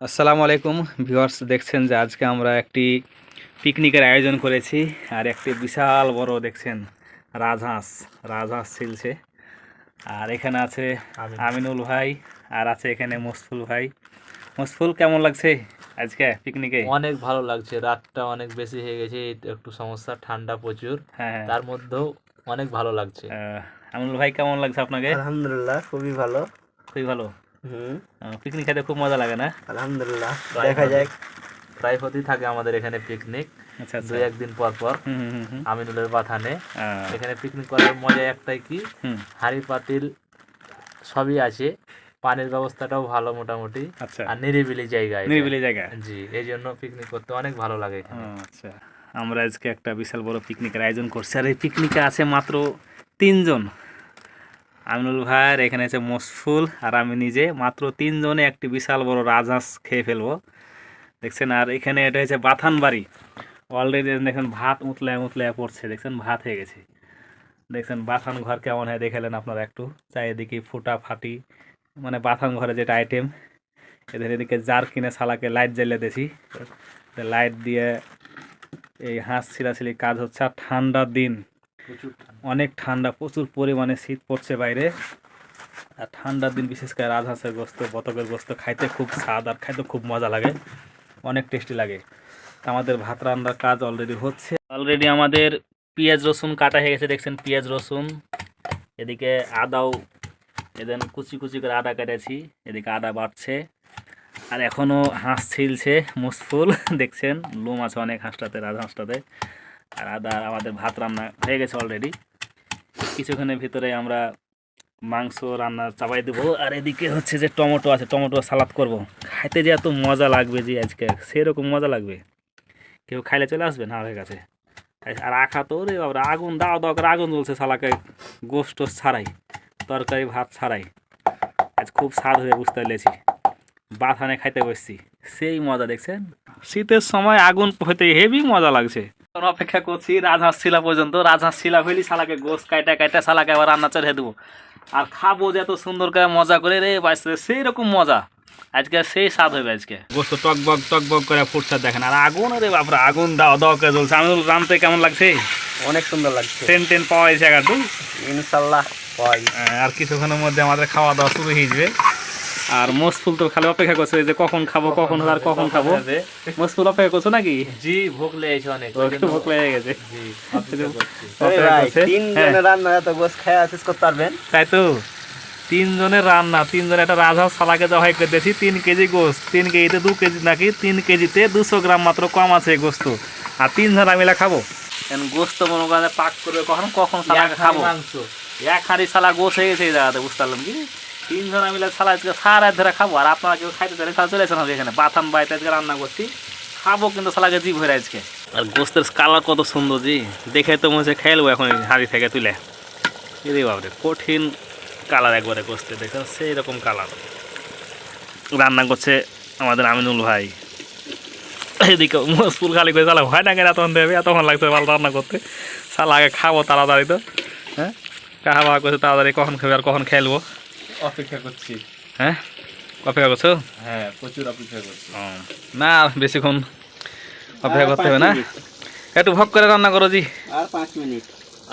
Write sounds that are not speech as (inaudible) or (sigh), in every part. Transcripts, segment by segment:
আসসালামু আলাইকুম ভিউয়ার্স দেখছেন যে আজকে আমরা একটি পিকনিকের আয়োজন করেছি আর একটি বিশাল বড় দেখছেন রাজহাঁস রাজহাঁস ছিলছে আর এখানে আছে আমিনুল। ভাই আর আছে এখানে মুসফুল ভাই। মুসফুল কেমন লাগছে আজকে পিকনিকে? অনেক ভালো লাগছে রাতটা অনেক বেশি হয়ে গেছে একটু সমস্যা ঠান্ডা প্রচুর। হ্যাঁ হ্যাঁ। তার মধ্যেও অনেক ভালো লাগছে। আমিনুল ভাই কেমন লাগছে আপনাকে? আলহামদুলিল্লাহ খুবই ভালো। খুবই ভালো। পিকনিক খেতে খুব মজা লাগে না? আলহামদুলিল্লাহ। দেখা। যাক। প্রায় হতেই থাকে আমাদের এখানে পিকনিক আচ্ছা আচ্ছা। দুই একদিন পর পর আমিনুলের বাথানে। এখানে পিকনিক করার মজা একটাই কি? হাঁড়ি পাতিল সবই আছে। পানির ব্যবস্থাটাও ভালো মোটামুটি। আচ্ছা। আর নিরিবিলি জায়গা এটা। নিরিবিলি জায়গা। জি এই জন্য পিকনিক করতে অনেক ভালো লাগে আচ্ছা। আমরা আজকে একটা বিশাল বড় পিকনিকের আয়োজন করছি। আর এই পিকনিকে আছে মাত্র তিনজন। আমিনুল ভাইয়ের এখানে আছে মসফুল আর আমি নিজে। মাত্র তিনজনে একটি বিশাল বড় রাজহাঁস খেয়ে ফেলব। দেখছেন, আর এখানে এটা হচ্ছে বাথান বাড়ি অলরেডি দেখেন ভাত উতলায় উতলে পড়ছে। দেখছেন, ভাত হয়ে গেছে। দেখছেন, বাথান ঘর কেমন হয় দেখালেন আপনারা একটু। চারিদিকে ফুটা ফাটি মানে বাথান ঘরে যেটা আইটেম এদের এদিকে জার কিনে সালাকে লাইট জ্বালিয়ে দিয়েছি। লাইট দিয়ে এই হাঁস ছিলাছিলি কাজ হচ্ছে ঠান্ডার দিন। অনেক ঠান্ডা, প্রচুর পরিমাণে শীত পড়ছে বাইরে। আর ঠান্ডার দিন বিশেষ করে রাজহাঁসের গোস্ত, বতকের গোস্ত খাইতে খুব স্বাদ আর খাইতে খুব মজা লাগে। অনেক টেস্টি লাগে। আমাদের ভাত রান্নার কাজ অলরেডি হচ্ছে। অলরেডি আমাদের পেঁয়াজ, রসুন কাটা হয়ে গেছে, দেখছেন পেঁয়াজ, রসুন। এদিকে আদাও, এদিন কুচি কুচি করে আদা কেটেছি, এদিকে আদা বাড়ছে। আর এখনও হাঁস ছিলছে, মুসফুল, (laughs) দেখছেন? লোম আছে অনেক হাঁসটাতে, রাজহাঁসটাতে। আর আদা, আমাদের ভাত রান্না হয়ে গেছে অলরেডি কিছুক্ষণের ভিতরে আমরা মাংস রান্না চাপাই দেবো। আর এদিকে হচ্ছে যে টমেটো আছে, টমেটো সালাদ করব। খাইতে যে এত মজা লাগবে যে আজকে, সেরকম মজা লাগবে। কেউ খাইলে চলে আসবে না হয়ে গেছে আর আখা তো রে বাবা আগুন, দাও দাও করে আগুন জ্বলছে সালাকে গোস্ত ছাড়াই, তরকারি, ভাত ছাড়াই। আজ খুব স্বাদ হয়ে বুঝতে পেরেছি। বাথানে খাইতে বসছি, সেই মজা দেখছেন? শীতের সময় আগুন হতে হেভি মজা লাগছে। অপেক্ষা করছি রাজহাঁস শিলা পর্যন্ত। রাজহাঁস শিলা হইলি শালাকে গোস কাইটা কাইটা শালাকে আবার রান্না চড়ে দেবো। আর খাব যে এত সুন্দর করে মজা করে রে বাঁচতে সেই রকম মজা। আজকে সেই স্বাদ হবে আজকে। গোস্ত টকবক টকবক করে ফুটছে দেখেন। আর আগুন রে বাপরা আগুন দাও দাও করে জ্বলছে। আমি রানতে কেমন লাগছে? অনেক সুন্দর লাগছে। ট্রেন টেন পাওয়া যাচ্ছে জায়গাটু ইনশাল্লাহ পাই আর কিছুক্ষণের মধ্যে আমাদের খাওয়া দাওয়া শুরু হয়ে যাবে। আর মোসফুল তো খালি অপেক্ষা করছে যে কখন খাব কখন আর কখন খাব। মোসফুল অপেক্ষা করছ নাকি? জি ভোগ লেগেছে অনেক একটু ভোক লেগে গেছে। জি। তিন হ্যাঁ, জনের রান্না এত গোস খেয়ে শেষ করতে পারবেন? তাই তো তিনজনের রান্না তিনজনের একটা রাজহাঁস সালাকে দেওয়া হয় দিয়েছি তিন কেজি গোস্ত তিন কেজিতে দু কেজি নাকি তিন কেজিতে দুশো গ্রাম মাত্র কম আছে এই গোস্ত। আর তিন জন মিলে খাব? গোস্ত মনে করেন পাক করবে কখন কখন সালাকে এক খাব? এক হাঁড়ি সালা গোস হয়ে গেছে এই জায়গাতে বুঝতে পারলাম কি? তিন জন মিলে সালা আজকে সারা ধরে খাব। আর আপনারা কেউ খাইতে চাইলে তাহলে চলে আসেন এখানে। বাথান বাড়িতে আজকে রান্না করছি। খাব কিন্তু সালাকে জি ভরে আজকে। আর গোস্তের কালার কত সুন্দর জি। দেখে তো মনে হচ্ছে খেলব এখন হাঁড়ি থেকে তুলে। রে বাবরে কঠিন কালার একবারে গোস্তে দেখেন সেই রকম কালার। রান্না করছে আমাদের আমিনুল ভাই। এদিকে মসপুর খালি করে চালা ভয় না কেন তখন দেবে তখন লাগছে ভালো রান্না করতে। সালা আগে খাব তাড়াতাড়ি তো। হ্যাঁ? বাহা করছে, তাড়াতাড়ি কখন খাবে আর কখন খেলব অপেক্ষা করছি। হ্যাঁ? অপেক্ষা করছ? হ্যাঁ প্রচুর অপেক্ষা করছি। না বেশিক্ষণ অপেক্ষা করতে হবে না। একটু ভগ করে রান্না করো জি। আর পাঁচ মিনিট।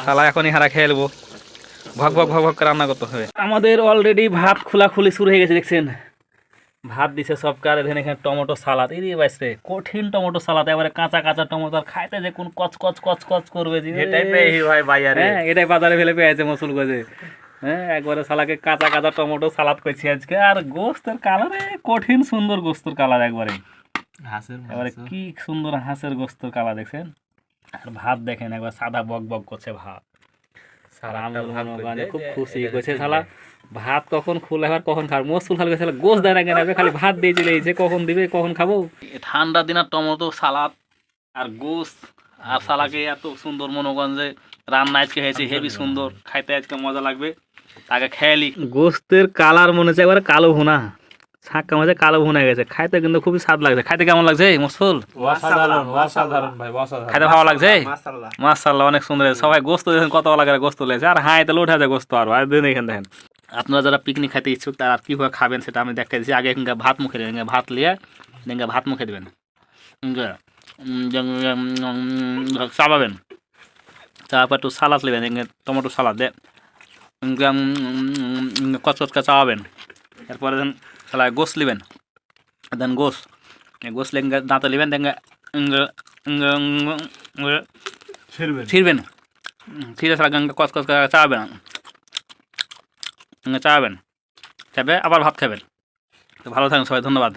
শালা এখনই হারা খেয়ে নেব। ভগ ভগ ভগ ভগ করে রান্না করতে হবে। আমাদের অলরেডি ভাত খোলাখুলি শুরু হয়ে গেছে দেখছেন? ভাত দিছে সব কার এখানে এখানে টমেটো সালাদ। এই রে বাইস কঠিন টমেটো সালাদ। এবারে কাঁচা কাঁচা টমেটো আর খাইতে যে কোন কচ কচ কচ কচ করবে জি। এটাই পেয়ে ভাই বাজারে। হ্যাঁ এটাই বাজারে ফেলে পেয়েছে মসুল গজে। হ্যাঁ একবারে সালাকে কাঁচা কাঁচা টমেটো সালাদ করছি আজকে। আর গোস্তের কালারে কঠিন সুন্দর গোস্তের কালার একবারে। হাঁসের এবারে কি সুন্দর হাঁসের গোস্তর কালা দেখছেন? আর ভাত দেখেন একবার সাদা বক বক করছে ভাত। মনে খুব খুশি করছে শালা। ভাত কখন খুলে আবার কখন খাবে? মসুল খালি শালা গোস দেয় না কেন? খালি ভাত দিয়ে চলে এসেছে কখন দিবে কখন খাব? ঠান্ডা দিন আর টমেটো সালাদ আর গোস আর সালাকে এত সুন্দর মনোগঞ্জে রান্না আজকে হয়েছে হেভি সুন্দর। খাইতে আজকে মজা লাগবে। তাকে খেয়ালি গোস্তের কালার মনে হচ্ছে একবারে কালো ভুনা। ছাক্কা মাঝে কালো ভুনা গেছে। খাইতে কিন্তু খুবই স্বাদ লাগছে। খাইতে কেমন লাগছে মসুল খাইতে ভালো লাগছে মাশাল্লাহ অনেক সুন্দর সবাই গোস্ত দেখেন কত ভালো করে গোস্ত লেগেছে আর হাঁড়িতে লোট আছে গোস্ত আর। আর দিন এখানে দেখেন। আপনারা যারা পিকনিক খাইতে ইচ্ছুক তারা কীভাবে খাবেন সেটা আমি দেখাই দিচ্ছি আগে এখানকার ভাত মুখে দেবেন ভাত নিয়ে এখানকার ভাত মুখে দেবেন। চাপাবেন তারপর একটু সালাদ নেবেন টমেটো সালাদ। দিয়ে এখানকার, উম, কচকচ করে চাপাবেন এরপরে দেন খেলায় গোস নেবেন দেন গোস। গোস লেগে দাঁতে নেবেন দেন ছিড়বেন। ছিঁড়ে সারা গাঙ্গে কচকচ করে চাপাবেন চাপাবেন চাপে আবার ভাত খাবেন। তো ভালো থাকেন সবাই ধন্যবাদ।